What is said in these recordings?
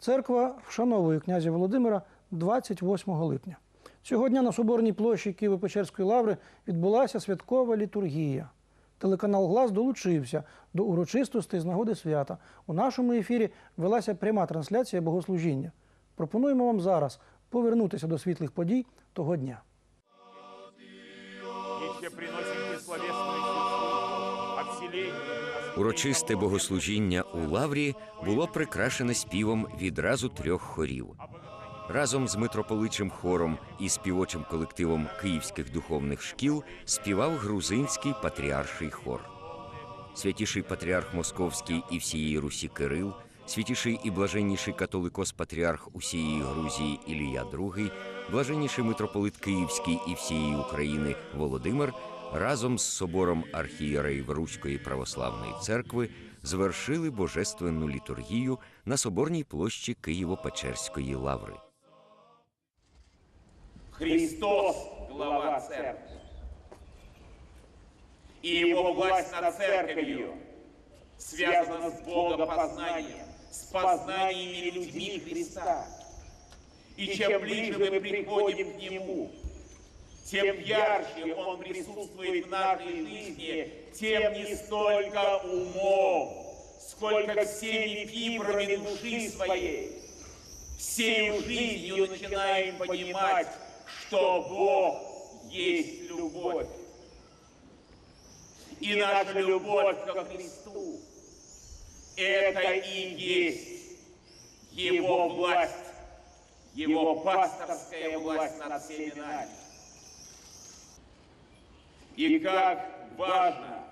Церква вшановує князя Володимира 28 липня. Цього дня на Соборній площі Києво-Печерської лаври відбулася святкова літургія. Телеканал Глас долучився до урочистостей з нагоди свята. У нашому ефірі велася пряма трансляція богослужіння. Пропонуємо вам зараз повернутися до світлих подій того дня. Еще приносим словесную службу от селения Урочисте богослужіння у лаврі було прикрашене співом відразу трьох хорів. Разом з митрополичим хором і співочим колективом київських духовних шкіл співав грузинський патріарший хор. Святіший патріарх Московський і всієї Русі Кирил, святіший і блаженніший католикос патріарх усієї Грузії Ілія II, блаженніший митрополит Київський і всієї України Володимир разом з собором архієреїв Руської православної церкви звершили божественну літургію на соборній площі Києво-Печерської лаври. Христос – глава церкви. И его власть над церковью связана с богопознанием, с познаниями людьми Христа. И чем ближе мы приходим к Нему, тем ярче Он присутствует в нашей жизни, тем не столько умом, сколько всеми фибрами души своей. Всею жизнью начинаем понимать, что Бог есть любовь. И наша любовь ко Христу – это и есть Его власть, Его пасторская власть над всеми нами. И как важно,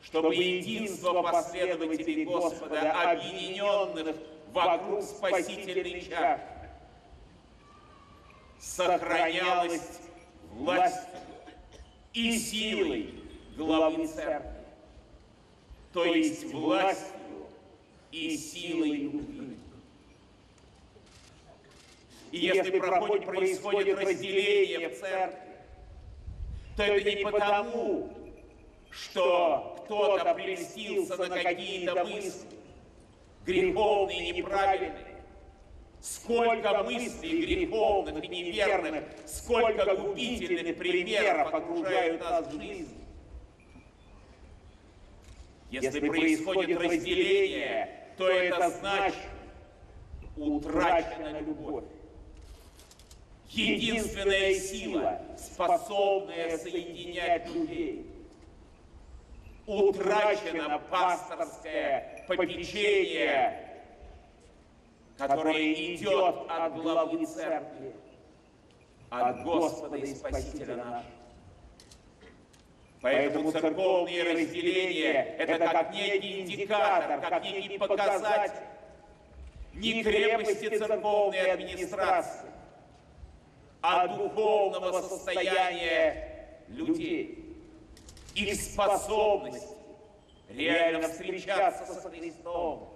чтобы единство последователей Господа, объединенных вокруг спасительной чаши, сохранялось властью и силой главы церкви, то есть властью и силой любви. И если проходит, происходит разделение в церкви, то это не потому, что кто-то прельстился на какие-то мысли, греховные, неправильные, Сколько мыслей греховных и неверных, сколько губительных примеров окружают нас в жизни. Если происходит разделение, то это значит утрачена любовь. Единственная сила, способная соединять людей. Утрачено пасторское попечение которое идет от главы церкви, от Господа и Спасителя нашего. Поэтому церковные разделения – это как некий индикатор, как некий показатель не крепости церковной администрации, а духовного состояния людей, их способности реально встречаться со Христом,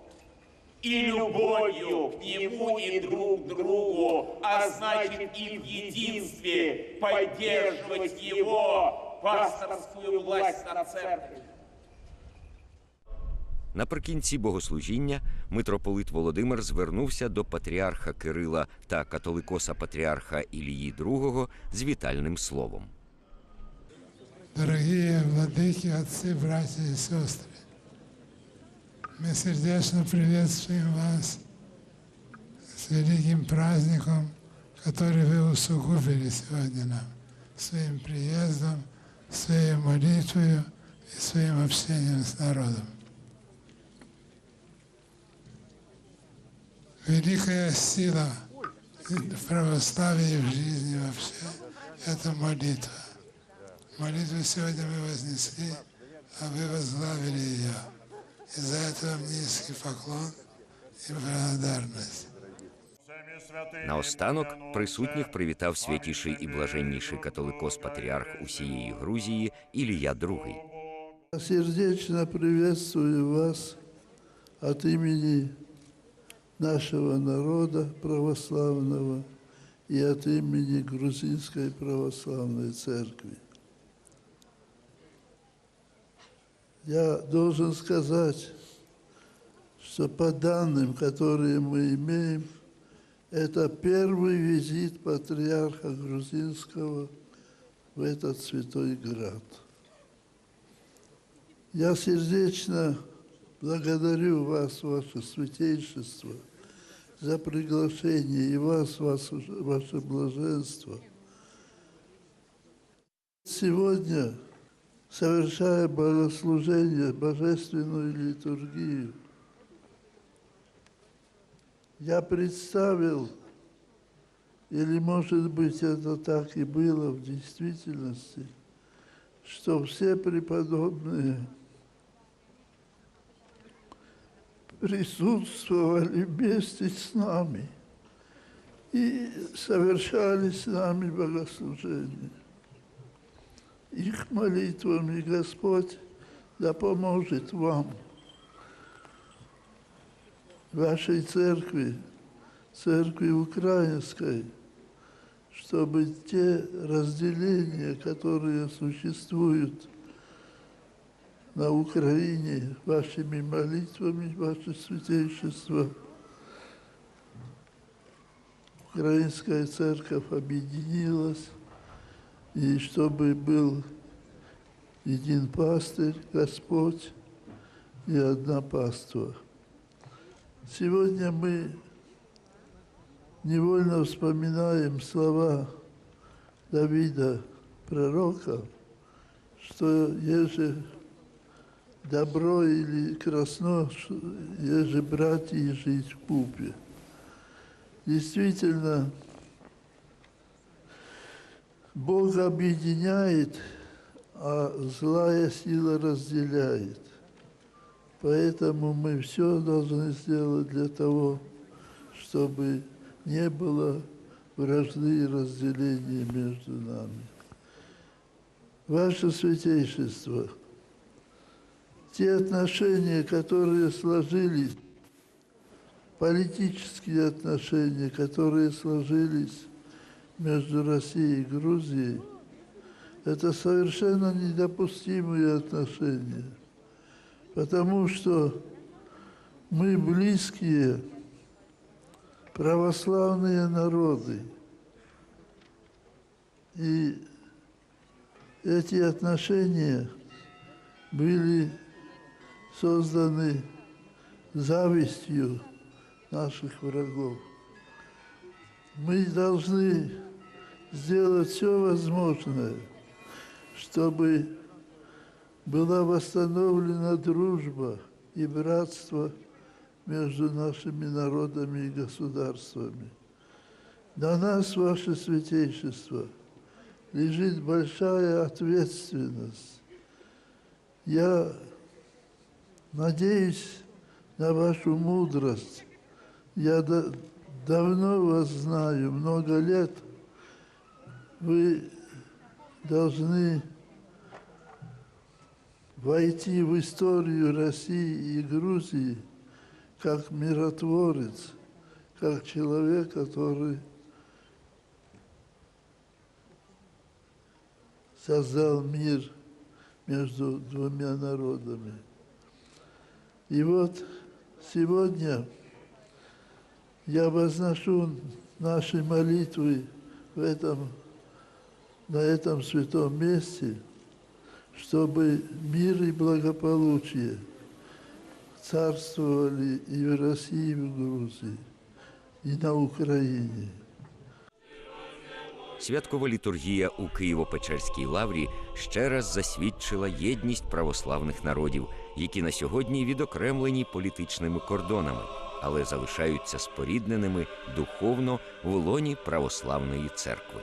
и любовью к Нему и друг к другу, а значит и в единстве поддерживать Его пасторскую власть над церковью. Наприкінці богослужіння митрополит Володимир звернувся до патріарха Кирила та католикоса патріарха Ілії II з вітальним словом. Дорогие владыки, отцы, братья и сестры, мы сердечно приветствуем вас с великим праздником, который вы усугубили сегодня нам, своим приездом, своей молитвой и своим общением с народом. Великая сила в православии и в жизни вообще – это молитва. Молитву сегодня мы вознесли, а вы возглавили ее. И за это вам низкий поклон и благодарность. Наостанок присутніх привітав святіший і блаженніший католикос патріарх усієї Грузії Ілія II. Сердечно приветствую вас от имени нашего народа православного и от имени Грузинской православной церкви. Я должен сказать, что по данным, которые мы имеем, это первый визит патриарха грузинского в этот святой град. Я сердечно благодарю вас, ваше святейшество, за приглашение и вас, вас ваше блаженство. Сегодня, совершая богослужение, божественную литургию, я представил, или, может быть, это так и было в действительности, что все преподобные присутствовали вместе с нами и совершали с нами богослужение. Их молитвами Господь да поможет вам, вашей церкви, церкви украинской, чтобы те разделения, которые существуют на Украине вашими молитвами, ваше святейшество, Украинская церковь объединилась, и чтобы был един пастырь, Господь и одна паства. Сегодня мы невольно вспоминаем слова Давида, пророка, что еже добро или красно, еже братья и жить в купе. Действительно, Бог объединяет, а злая сила разделяет. Поэтому мы все должны сделать для того, чтобы не было вражды и разделения между нами. Ваше Святейшество, те отношения, которые сложились, политические отношения, которые сложились между Россией и Грузией, это совершенно недопустимые отношения, потому что мы близкие православные народы. И эти отношения были созданы завистью наших врагов. Мы должны сделать все возможное, чтобы была восстановлена дружба и братство между нашими народами и государствами. На нас, Ваше Святейшество, лежит большая ответственность. Я надеюсь на вашу мудрость. Я да- давно вас знаю, много лет. Вы должны войти в историю России и Грузии как миротворец, как человек, который создал мир между двумя народами. И вот сегодня я возношу наши молитвы в этом, на этом святом месте, чтобы мир и благополучие царствовали и в России, и в Грузии, и на Украине. Святкова літургія у Києво-Печерській лаврі ще раз засвідчила єдність православних народів, які на сьогодні відокремлені політичними кордонами, але залишаються спорідненими духовно в лоні православної церкви.